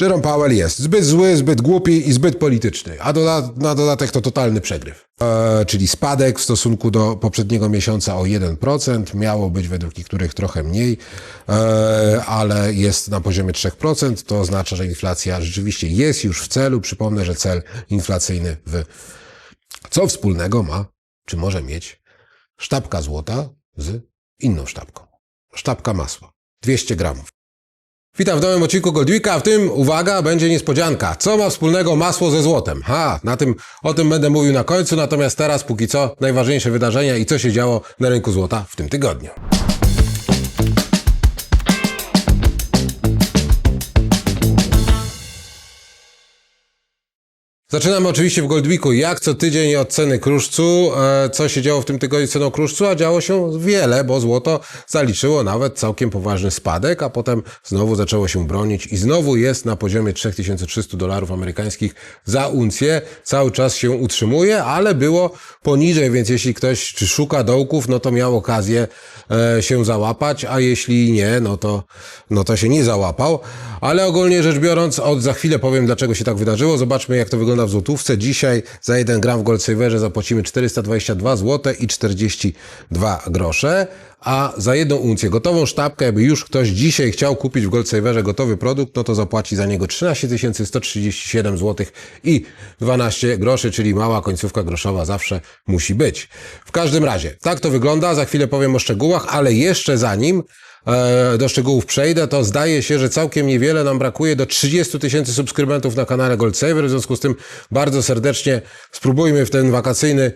Jerome Powell jest zbyt zły, zbyt głupi i zbyt polityczny, a doda na dodatek to totalny przegryw. E, czyli spadek w stosunku do poprzedniego miesiąca o 1%, miało być według niektórych trochę mniej, e, ale jest na poziomie 3%, to oznacza, że inflacja rzeczywiście jest już w celu. Przypomnę, że cel inflacyjny w co wspólnego ma, czy może mieć sztabka złota z inną sztabką. Sztabka masła. 200 gramów. Witam w nowym odcinku Goldwika, w tym, uwaga, będzie niespodzianka. Co ma wspólnego masło ze złotem? Ha, na tym, o tym będę mówił na końcu, natomiast teraz, póki co, najważniejsze wydarzenia i co się działo na rynku złota w tym tygodniu. Zaczynamy oczywiście w Goldweeku. Jak co tydzień od ceny kruszcu. E, Co się działo w tym tygodniu z ceną kruszcu? A działo się wiele, bo złoto zaliczyło nawet całkiem poważny spadek, a potem znowu zaczęło się bronić i znowu jest na poziomie 3300 dolarów amerykańskich za uncję. Cały czas się utrzymuje, ale było poniżej, więc jeśli ktoś szuka dołków, no to miał okazję e, się załapać, a jeśli nie, no to, no to się nie załapał. Ale ogólnie rzecz biorąc, od za chwilę powiem, dlaczego się tak wydarzyło. Zobaczmy, jak to wygląda w złotówce. Dzisiaj za 1 gram w Goldsaverze zapłacimy 422 zł i 42 grosze, a za jedną uncję gotową sztabkę, jakby już ktoś dzisiaj chciał kupić w Goldsaverze gotowy produkt, no to zapłaci za niego 13 137 zł i 12 groszy, czyli mała końcówka groszowa zawsze musi być. W każdym razie, tak to wygląda. Za chwilę powiem o szczegółach, ale jeszcze zanim do szczegółów przejdę, to zdaje się, że całkiem niewiele nam brakuje do 30 tysięcy subskrybentów na kanale Goldsaver. W związku z tym bardzo serdecznie spróbujmy w ten wakacyjny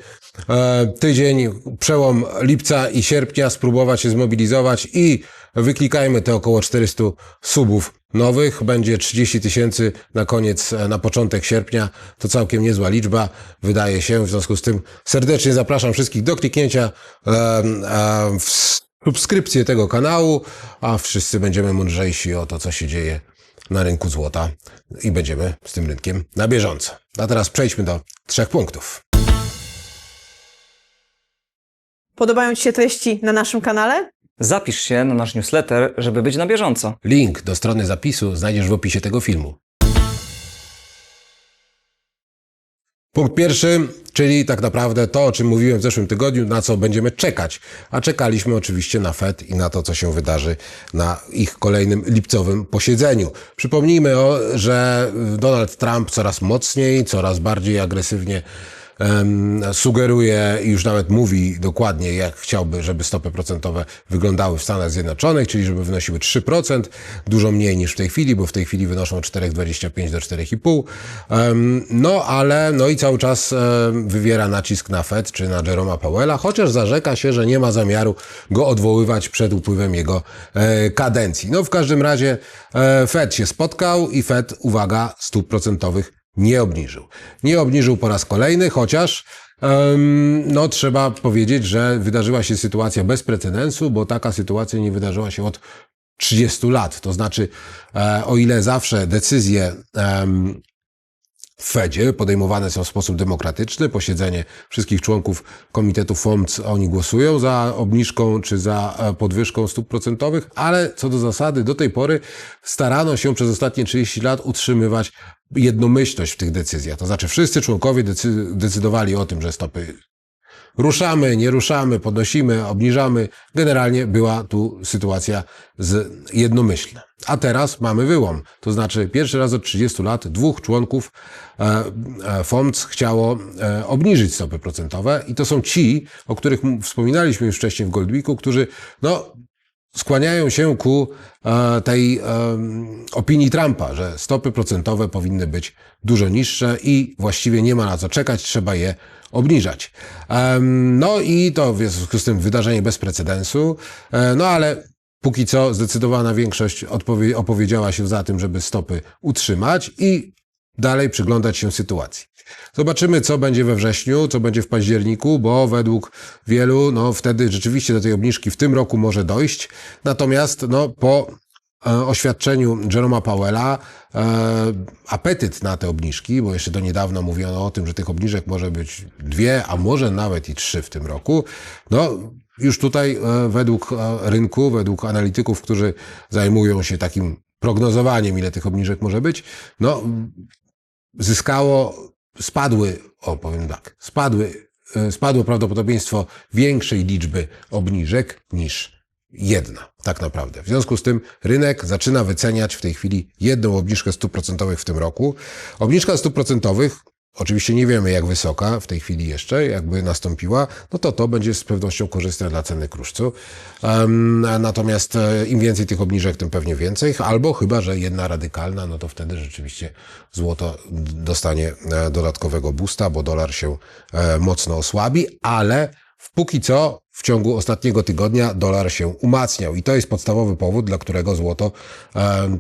e, tydzień, przełom lipca i sierpnia, spróbować się zmobilizować i wyklikajmy te około 400 subów nowych. Będzie 30 tysięcy na koniec, e, na początek sierpnia. To całkiem niezła liczba, wydaje się. W związku z tym serdecznie zapraszam wszystkich do kliknięcia e, e, w subskrypcję tego kanału, a wszyscy będziemy mądrzejsi o to, co się dzieje na rynku złota i będziemy z tym rynkiem na bieżąco. A teraz przejdźmy do trzech punktów. Podobają Ci się treści na naszym kanale? Zapisz się na nasz newsletter, żeby być na bieżąco. Link do strony zapisu znajdziesz w opisie tego filmu. Punkt pierwszy, czyli tak naprawdę to, o czym mówiłem w zeszłym tygodniu, na co będziemy czekać. A czekaliśmy oczywiście na Fed i na to, co się wydarzy na ich kolejnym lipcowym posiedzeniu. Przypomnijmy, o, że Donald Trump coraz mocniej, coraz bardziej agresywnie sugeruje i już nawet mówi dokładnie, jak chciałby, żeby stopy procentowe wyglądały w Stanach Zjednoczonych, czyli żeby wynosiły 3%, dużo mniej niż w tej chwili, bo w tej chwili wynoszą 4,25 do 4,5. Em, no ale, no i cały czas wywiera nacisk na Fed czy na Jeroma Powella, chociaż zarzeka się, że nie ma zamiaru go odwoływać przed upływem jego e, kadencji. No w każdym razie e, Fed się spotkał i Fed, uwaga, stóp procentowych nie obniżył. Nie obniżył po raz kolejny, chociaż em, no, trzeba powiedzieć, że wydarzyła się sytuacja bez precedensu, bo taka sytuacja nie wydarzyła się od 30 lat. To znaczy, e, o ile zawsze decyzje em, w Fedzie podejmowane są w sposób demokratyczny, posiedzenie wszystkich członków Komitetu FOMC, oni głosują za obniżką czy za e, podwyżką stóp procentowych, ale co do zasady do tej pory starano się przez ostatnie 30 lat utrzymywać jednomyślność w tych decyzjach. To znaczy wszyscy członkowie decy- decydowali o tym, że stopy ruszamy, nie ruszamy, podnosimy, obniżamy. Generalnie była tu sytuacja z jednomyślna. A teraz mamy wyłom. To znaczy pierwszy raz od 30 lat dwóch członków e, e, FOMC chciało e, obniżyć stopy procentowe i to są ci, o których wspominaliśmy już wcześniej w Goldweeku, którzy no, skłaniają się ku e, tej e, opinii Trumpa, że stopy procentowe powinny być dużo niższe i właściwie nie ma na co czekać, trzeba je obniżać. No i to w związku z tym wydarzenie bez precedensu, e, no ale póki co zdecydowana większość opowiedziała się za tym, żeby stopy utrzymać i dalej przyglądać się sytuacji. Zobaczymy, co będzie we wrześniu, co będzie w październiku, bo według wielu, no wtedy rzeczywiście do tej obniżki w tym roku może dojść. Natomiast, no po e, oświadczeniu Jeroma Powella e, apetyt na te obniżki, bo jeszcze do niedawna mówiono o tym, że tych obniżek może być dwie, a może nawet i trzy w tym roku. No, już tutaj e, według e, rynku, według analityków, którzy zajmują się takim prognozowaniem, ile tych obniżek może być, no zyskało, spadły, o powiem tak, spadły, e, spadło prawdopodobieństwo większej liczby obniżek niż jedna, tak naprawdę. W związku z tym rynek zaczyna wyceniać w tej chwili jedną obniżkę stóp procentowych w tym roku. Obniżka stóp procentowych, oczywiście nie wiemy jak wysoka w tej chwili jeszcze, jakby nastąpiła, no to to będzie z pewnością korzystne dla ceny kruszcu. Natomiast e, im więcej tych obniżek, tym pewnie więcej, albo chyba, że jedna radykalna, no to wtedy rzeczywiście złoto dostanie e, dodatkowego boosta, bo dolar się e, mocno osłabi, ale Póki co w ciągu ostatniego tygodnia dolar się umacniał i to jest podstawowy powód, dla którego złoto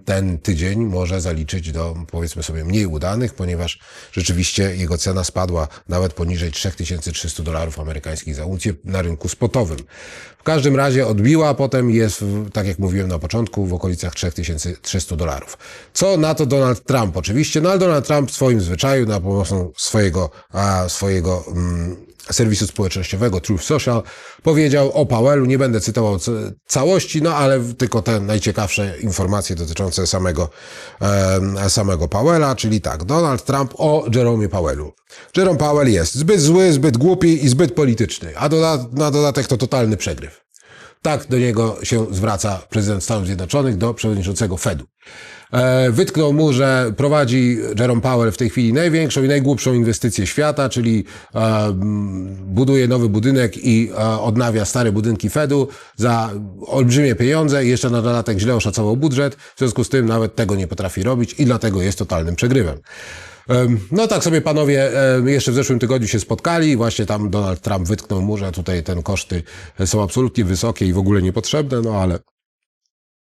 ten tydzień może zaliczyć do powiedzmy sobie mniej udanych, ponieważ rzeczywiście jego cena spadła nawet poniżej 3300 dolarów amerykańskich za uncję na rynku spotowym. W każdym razie odbiła, potem jest, tak jak mówiłem na początku, w okolicach 3300 dolarów. Co na to Donald Trump? Oczywiście, no ale Donald Trump w swoim zwyczaju, na pomocą swojego, a, swojego mm, serwisu społecznościowego Truth Social powiedział o Powellu, nie będę cytował ca- całości, no ale tylko te najciekawsze informacje dotyczące samego, em, samego Powella, czyli tak, Donald Trump o Jeromie Powellu. Jerome Powell jest zbyt zły, zbyt głupi i zbyt polityczny, a na dodatek to totalny przegryw. Tak do niego się zwraca prezydent Stanów Zjednoczonych, do przewodniczącego Fedu. E, wytknął mu, że prowadzi Jerome Powell w tej chwili największą i najgłupszą inwestycję świata, czyli e, buduje nowy budynek i e, odnawia stare budynki Fedu za olbrzymie pieniądze jeszcze na dodatek źle oszacował budżet. W związku z tym nawet tego nie potrafi robić i dlatego jest totalnym przegrywem. Em, No tak sobie panowie jeszcze w zeszłym tygodniu się spotkali, właśnie tam Donald Trump wytknął mu, że tutaj ten koszty są absolutnie wysokie i w ogóle niepotrzebne, no ale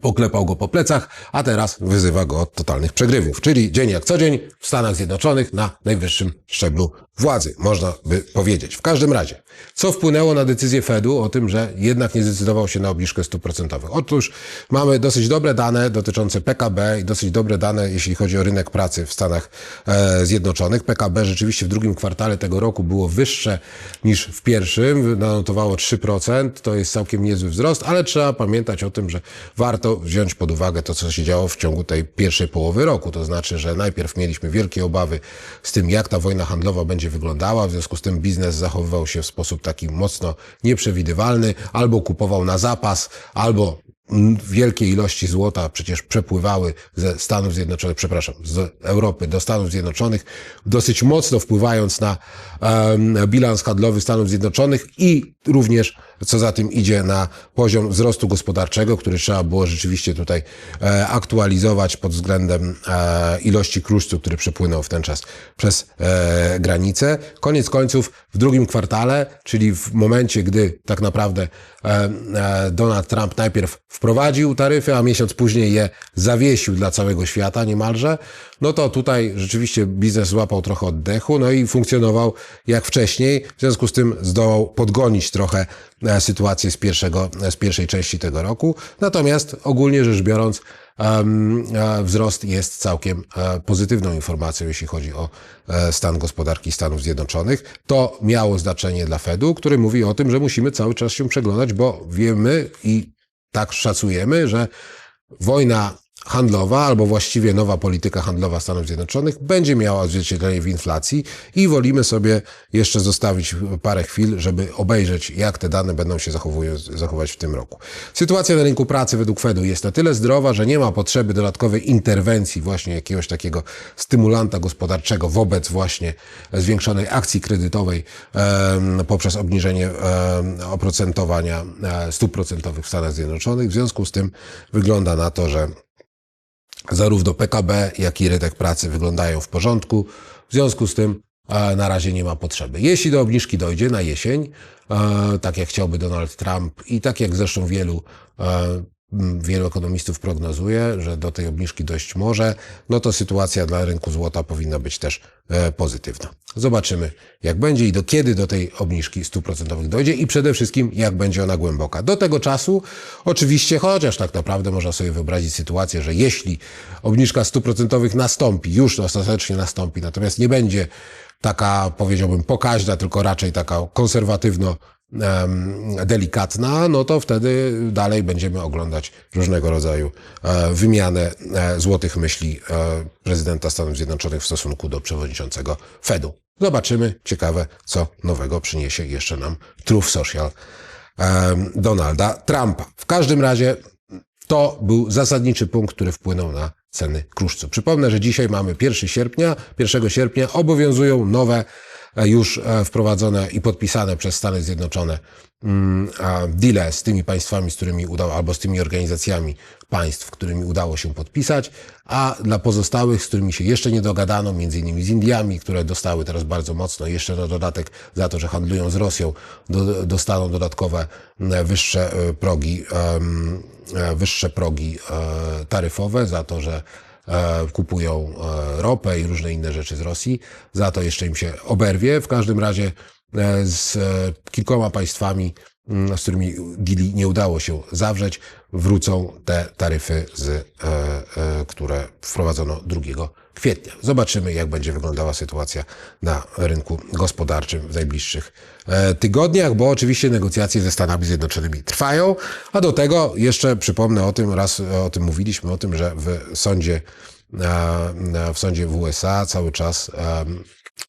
poklepał go po plecach, a teraz wyzywa go od totalnych przegrywów. Czyli dzień jak co dzień w Stanach Zjednoczonych na najwyższym szczeblu władzy, można by powiedzieć. W każdym razie, co wpłynęło na decyzję Fedu o tym, że jednak nie zdecydował się na obniżkę stóp procentowych? Otóż mamy dosyć dobre dane dotyczące PKB i dosyć dobre dane, jeśli chodzi o rynek pracy w Stanach e, Zjednoczonych. PKB rzeczywiście w drugim kwartale tego roku było wyższe niż w pierwszym, nanotowało 3%, to jest całkiem niezły wzrost, ale trzeba pamiętać o tym, że warto wziąć pod uwagę to, co się działo w ciągu tej pierwszej połowy roku. To znaczy, że najpierw mieliśmy wielkie obawy z tym, jak ta wojna handlowa będzie wyglądała, w związku z tym biznes zachowywał się w sposób taki mocno nieprzewidywalny, albo kupował na zapas, albo wielkie ilości złota przecież przepływały ze Stanów Zjednoczonych, przepraszam, z Europy do Stanów Zjednoczonych, dosyć mocno wpływając na em, bilans handlowy Stanów Zjednoczonych i również, co za tym idzie, na poziom wzrostu gospodarczego, który trzeba było rzeczywiście tutaj e, aktualizować pod względem e, ilości kruszcu, który przepłynął w ten czas przez e, granicę. Koniec końców w drugim kwartale, czyli w momencie, gdy tak naprawdę e, e, Donald Trump najpierw wprowadził taryfy, a miesiąc później je zawiesił dla całego świata niemalże, no to tutaj rzeczywiście biznes złapał trochę oddechu, no i funkcjonował jak wcześniej, w związku z tym zdołał podgonić trochę e, sytuację z, pierwszego, z pierwszej części tego roku. Natomiast ogólnie rzecz biorąc, e, wzrost jest całkiem e, pozytywną informacją, jeśli chodzi o stan gospodarki Stanów Zjednoczonych. To miało znaczenie dla Fedu, który mówi o tym, że musimy cały czas się przeglądać, bo wiemy i tak szacujemy, że wojna handlowa, albo właściwie nowa polityka handlowa Stanów Zjednoczonych będzie miała odzwierciedlenie w inflacji i wolimy sobie jeszcze zostawić parę chwil, żeby obejrzeć, jak te dane będą się zachowują, zachować w tym roku. Sytuacja na rynku pracy według Fedu jest na tyle zdrowa, że nie ma potrzeby dodatkowej interwencji właśnie jakiegoś takiego stymulanta gospodarczego wobec właśnie zwiększonej akcji kredytowej em, poprzez obniżenie em, oprocentowania e, stóp procentowych w Stanach Zjednoczonych. W związku z tym wygląda na to, że zarówno PKB, jak i rynek pracy wyglądają w porządku. W związku z tym na razie nie ma potrzeby. Jeśli do obniżki dojdzie na jesień, tak jak chciałby Donald Trump i tak jak zresztą wielu, wielu ekonomistów prognozuje, że do tej obniżki dojść może, no to sytuacja dla rynku złota powinna być też e, pozytywna. Zobaczymy, jak będzie i do kiedy do tej obniżki stóp procentowych dojdzie i przede wszystkim, jak będzie ona głęboka. Do tego czasu, oczywiście, chociaż tak naprawdę można sobie wyobrazić sytuację, że jeśli obniżka stóp procentowych nastąpi, już ostatecznie nastąpi, natomiast nie będzie taka, powiedziałbym, pokaźna, tylko raczej taka konserwatywno delikatna, no to wtedy dalej będziemy oglądać różnego rodzaju e, wymianę e, złotych myśli e, prezydenta Stanów Zjednoczonych w stosunku do przewodniczącego Fedu. Zobaczymy. Ciekawe, co nowego przyniesie jeszcze nam Truth Social Donalda Trumpa. W każdym razie to był zasadniczy punkt, który wpłynął na ceny kruszcu. Przypomnę, że dzisiaj mamy 1 sierpnia. 1 sierpnia obowiązują nowe, już e, wprowadzone i podpisane przez Stany Zjednoczone mm, deale z tymi państwami, z którymi udało, albo z tymi organizacjami państw, którymi udało się podpisać, a dla pozostałych, z którymi się jeszcze nie dogadano, między innymi z Indiami, które dostały teraz bardzo mocno, jeszcze na dodatek za to, że handlują z Rosją, do, dostaną dodatkowe wyższe e, progi, e, wyższe progi e, taryfowe za to, że kupują e, ropę i różne inne rzeczy z Rosji. Za to jeszcze im się oberwie. W każdym razie e, z e, kilkoma państwami, z którymi deali nie udało się zawrzeć, wrócą te taryfy, z, e, e, które wprowadzono 2 kwietnia. Zobaczymy, jak będzie wyglądała sytuacja na rynku gospodarczym w najbliższych e, tygodniach, bo oczywiście negocjacje ze Stanami Zjednoczonymi trwają, a do tego jeszcze przypomnę o tym, raz o tym mówiliśmy, o tym, że w sądzie, w sądzie w USA cały czas,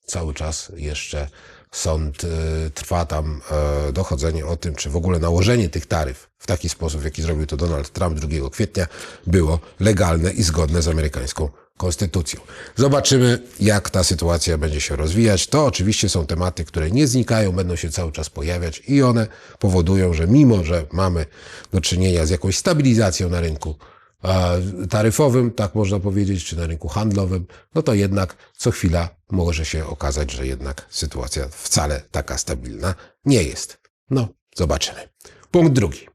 cały czas jeszcze sąd e, trwa tam e, dochodzenie o tym, czy w ogóle nałożenie tych taryf w taki sposób, w jaki zrobił to Donald Trump 2 kwietnia, było legalne i zgodne z amerykańską konstytucją. Zobaczymy, jak ta sytuacja będzie się rozwijać. To oczywiście są tematy, które nie znikają, będą się cały czas pojawiać i one powodują, że mimo, że mamy do czynienia z jakąś stabilizacją na rynku e, taryfowym, tak można powiedzieć, czy na rynku handlowym, no to jednak co chwila może się okazać, że jednak sytuacja wcale taka stabilna nie jest. No, zobaczymy. Punkt drugi.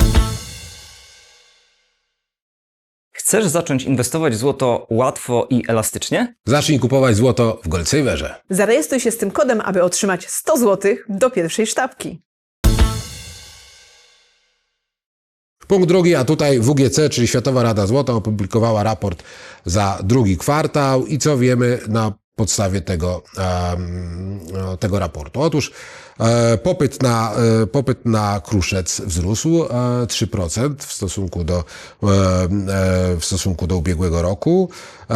Chcesz zacząć inwestować w złoto łatwo i elastycznie? Zacznij kupować złoto w Goldsaverze. Zarejestruj się z tym kodem, aby otrzymać 100 zł do pierwszej sztabki. Punkt drugi, a tutaj WGC, czyli Światowa Rada Złota, opublikowała raport za drugi kwartał i co wiemy na podstawie tego, tego raportu. Otóż popyt, na, e, popyt na kruszec wzrósł e, 3% w stosunku do, e, e, w stosunku do ubiegłego roku. E,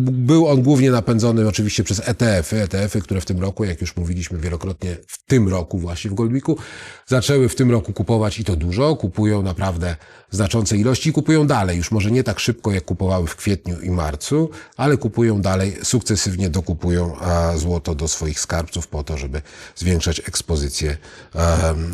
Był on głównie napędzony oczywiście przez ETF-y, ETF-y, które w tym roku, jak już mówiliśmy wielokrotnie, w tym roku właśnie w Goldwiku, zaczęły w tym roku kupować i to dużo, kupują naprawdę znaczące ilości i kupują dalej, już może nie tak szybko, jak kupowały w kwietniu i marcu, ale kupują dalej, sukcesywnie dokupują złoto do swoich skarbców po to, żeby zwiększać ekspozycję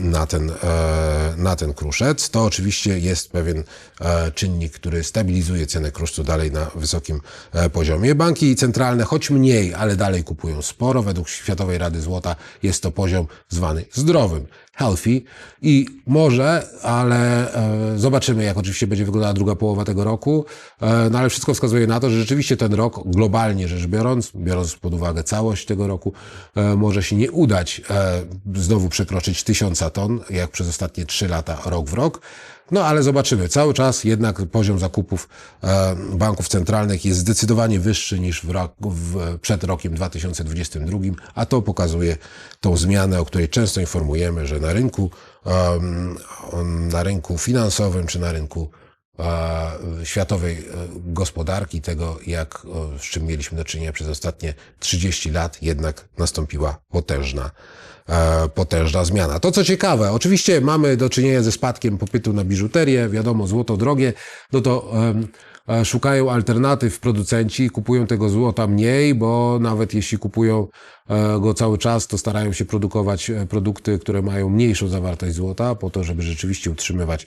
na, ten, e, na ten kruszec. To oczywiście jest pewien e, czynnik, który stabilizuje cenę kruszcu dalej na wysokim e, poziomie. Banki centralne, choć mniej, ale dalej kupują sporo. Według Światowej Rady Złota jest to poziom zwany zdrowym, healthy i może, ale e, zobaczymy, jak oczywiście będzie wyglądała druga połowa tego roku. E, no ale wszystko wskazuje na to, że rzeczywiście ten rok, globalnie rzecz biorąc, biorąc pod uwagę całość tego roku, e, może się nie udać znowu przekroczyć tysiąca ton, jak przez ostatnie trzy lata, rok w rok. No ale zobaczymy. Cały czas jednak poziom zakupów e, banków centralnych jest zdecydowanie wyższy niż w rok, w, przed rokiem 2022, a to pokazuje tą zmianę, o której często informujemy, że na rynku, em, na rynku finansowym czy na rynku e, światowej e, gospodarki, tego jak, o, z czym mieliśmy do czynienia przez ostatnie 30 lat, jednak nastąpiła potężna, e, potężna zmiana. To co ciekawe, oczywiście mamy do czynienia ze spadkiem popytu na biżuterię, wiadomo, złoto drogie, no to e, szukają alternatyw producenci, kupują tego złota mniej, bo nawet jeśli kupują e, go cały czas, to starają się produkować e, produkty, które mają mniejszą zawartość złota, po to, żeby rzeczywiście utrzymywać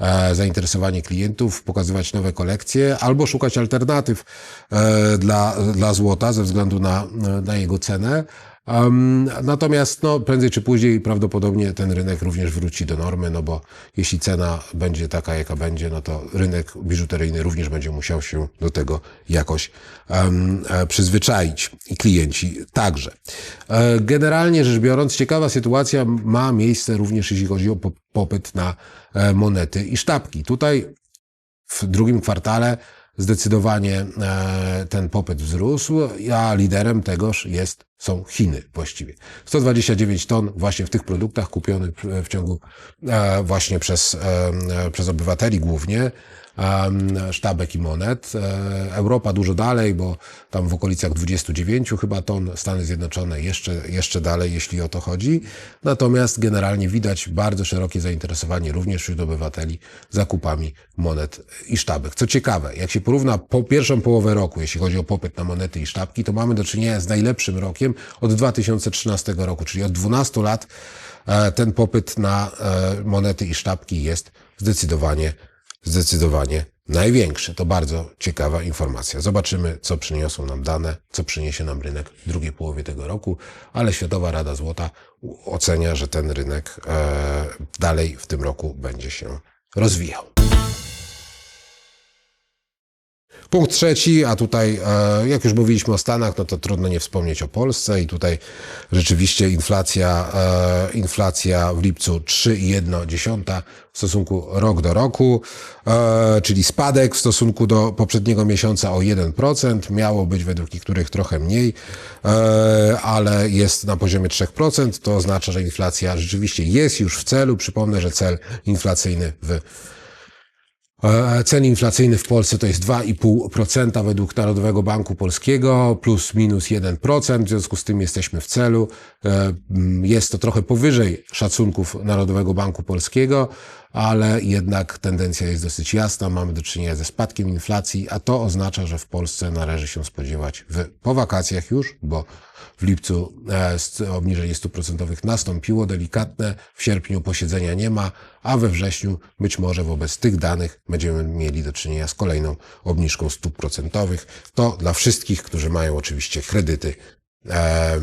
e, zainteresowanie klientów, pokazywać nowe kolekcje, albo szukać alternatyw e, dla, dla złota ze względu na, na jego cenę. Um, natomiast no, prędzej czy później prawdopodobnie ten rynek również wróci do normy, no bo jeśli cena będzie taka, jaka będzie, no to rynek biżuteryjny również będzie musiał się do tego jakoś um, przyzwyczaić i klienci także. E, Generalnie rzecz biorąc, ciekawa sytuacja ma miejsce również jeśli chodzi o po- popyt na e, monety i sztabki. Tutaj w drugim kwartale zdecydowanie e, ten popyt wzrósł, a liderem tegoż jest, są Chiny właściwie. 129 ton właśnie w tych produktach kupionych w- ciągu e, właśnie przez, e, przez obywateli głównie, sztabek i monet. E, Europa dużo dalej, bo tam w okolicach 29 chyba ton, Stany Zjednoczone jeszcze, jeszcze dalej, jeśli o to chodzi. Natomiast generalnie widać bardzo szerokie zainteresowanie również wśród obywateli zakupami monet i sztabek. Co ciekawe, jak się porówna po pierwszą połowę roku, jeśli chodzi o popyt na monety i sztabki, to mamy do czynienia z najlepszym rokiem od 2013 roku, czyli od 12 lat e, ten popyt na e, monety i sztabki jest zdecydowanie, zdecydowanie największy. To bardzo ciekawa informacja. Zobaczymy, co przyniosą nam dane, co przyniesie nam rynek w drugiej połowie tego roku, ale Światowa Rada Złota ocenia, że ten rynek e, dalej w tym roku będzie się rozwijał. Punkt trzeci, a tutaj, e, jak już mówiliśmy o Stanach, no to trudno nie wspomnieć o Polsce i tutaj rzeczywiście inflacja, e, inflacja w lipcu 3,1 w stosunku rok do roku, e, czyli spadek w stosunku do poprzedniego miesiąca o 1%. Miało być według niektórych trochę mniej, ale jest na poziomie 3%. To oznacza, że inflacja rzeczywiście jest już w celu. Przypomnę, że cel inflacyjny w E, Cen inflacyjnych w Polsce to jest 2,5% według Narodowego Banku Polskiego, plus minus 1%, w związku z tym jesteśmy w celu. E, Jest to trochę powyżej szacunków Narodowego Banku Polskiego, ale jednak tendencja jest dosyć jasna. Mamy do czynienia ze spadkiem inflacji, a to oznacza, że w Polsce należy się spodziewać w, po wakacjach już, bo w lipcu e, obniżenie stóp procentowych nastąpiło delikatne, w sierpniu posiedzenia nie ma, a we wrześniu być może wobec tych danych będziemy mieli do czynienia z kolejną obniżką stóp procentowych. To dla wszystkich, którzy mają oczywiście kredyty e,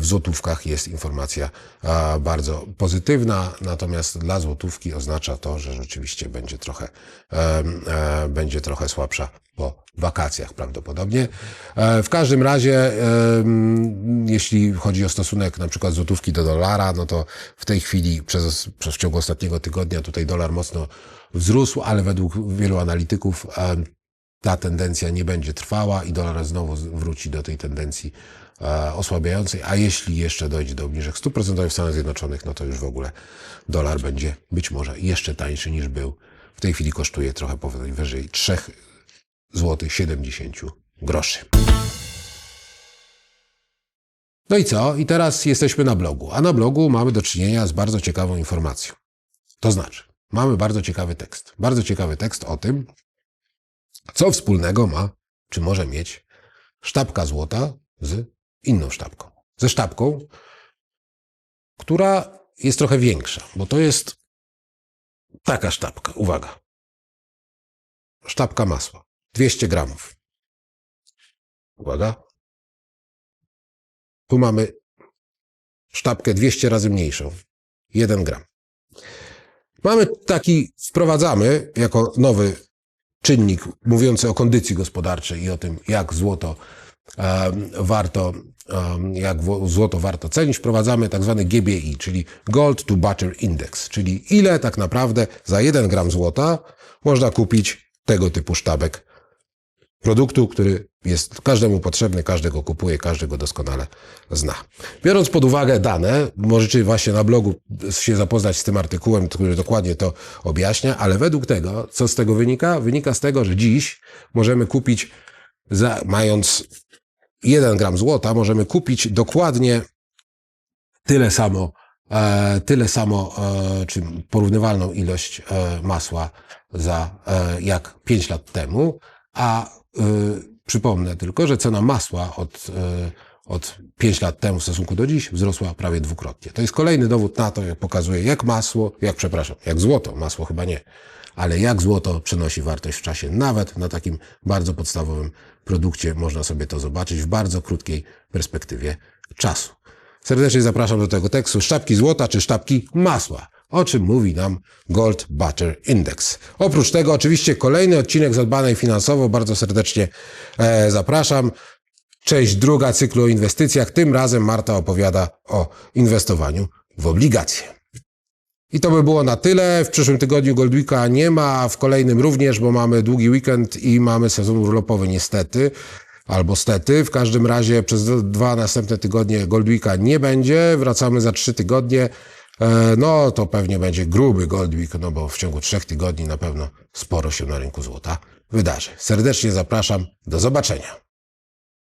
w złotówkach jest informacja e, bardzo pozytywna, natomiast dla złotówki oznacza to, że rzeczywiście będzie trochę, e, e, będzie trochę słabsza po wakacjach prawdopodobnie. E, W każdym razie, e, jeśli chodzi o stosunek na przykład złotówki do dolara, no to w tej chwili przez, przez w ciągu ostatniego tygodnia tutaj dolar mocno wzrósł, ale według wielu analityków e, ta tendencja nie będzie trwała i dolar znowu wróci do tej tendencji e, osłabiającej, a jeśli jeszcze dojdzie do obniżek stóp procentowych w Stanach Zjednoczonych, no to już w ogóle dolar będzie być może jeszcze tańszy niż był. W tej chwili kosztuje trochę powyżej 3 zł 70 groszy. No i co? I teraz jesteśmy na blogu, a na blogu mamy do czynienia z bardzo ciekawą informacją. To znaczy, mamy bardzo ciekawy tekst. Bardzo ciekawy tekst o tym, co wspólnego ma, czy może mieć sztabka złota z inną sztabką. Ze sztabką, która jest trochę większa, bo to jest taka sztabka. Uwaga. Sztabka masła. 200 gramów. Uwaga. Tu mamy sztabkę 200 razy mniejszą. 1 gram. Mamy taki, wprowadzamy jako nowy czynnik mówiący o kondycji gospodarczej i o tym, jak złoto em, warto, em, jak złoto warto cenić, wprowadzamy tak zwany GBI, czyli Gold to Butter Index, czyli ile tak naprawdę za 1 gram złota można kupić tego typu sztabek produktu, który jest każdemu potrzebny, każdy go kupuje, każdy go doskonale zna. Biorąc pod uwagę dane, możecie właśnie na blogu się zapoznać z tym artykułem, który dokładnie to objaśnia, ale według tego, co z tego wynika? Wynika z tego, że dziś możemy kupić, za, mając 1 gram złota, możemy kupić dokładnie tyle samo, e, tyle samo, e, czy porównywalną ilość e, masła za e, jak 5 lat temu, a e, przypomnę tylko, że cena masła od, e, od 5 lat temu w stosunku do dziś wzrosła prawie dwukrotnie. To jest kolejny dowód na to, jak pokazuje, jak masło, jak przepraszam, jak złoto, masło chyba nie, ale jak złoto przenosi wartość w czasie. Nawet na takim bardzo podstawowym produkcie można sobie to zobaczyć w bardzo krótkiej perspektywie czasu. Serdecznie zapraszam do tego tekstu sztabki złota czy sztabki masła, o czym mówi nam Gold Butter Index. Oprócz tego oczywiście kolejny odcinek zadbanej finansowo, bardzo serdecznie e, zapraszam. Część druga cyklu o inwestycjach. Tym razem Marta opowiada o inwestowaniu w obligacje. I to by było na tyle. W przyszłym tygodniu Goldwicka nie ma, w kolejnym również, bo mamy długi weekend i mamy sezon urlopowy niestety. Albo stety. W każdym razie przez dwa następne tygodnie Goldwicka nie będzie. Wracamy za trzy tygodnie. E, No to pewnie będzie gruby Goldwick, no bo w ciągu trzech tygodni na pewno sporo się na rynku złota wydarzy. Serdecznie zapraszam. Do zobaczenia.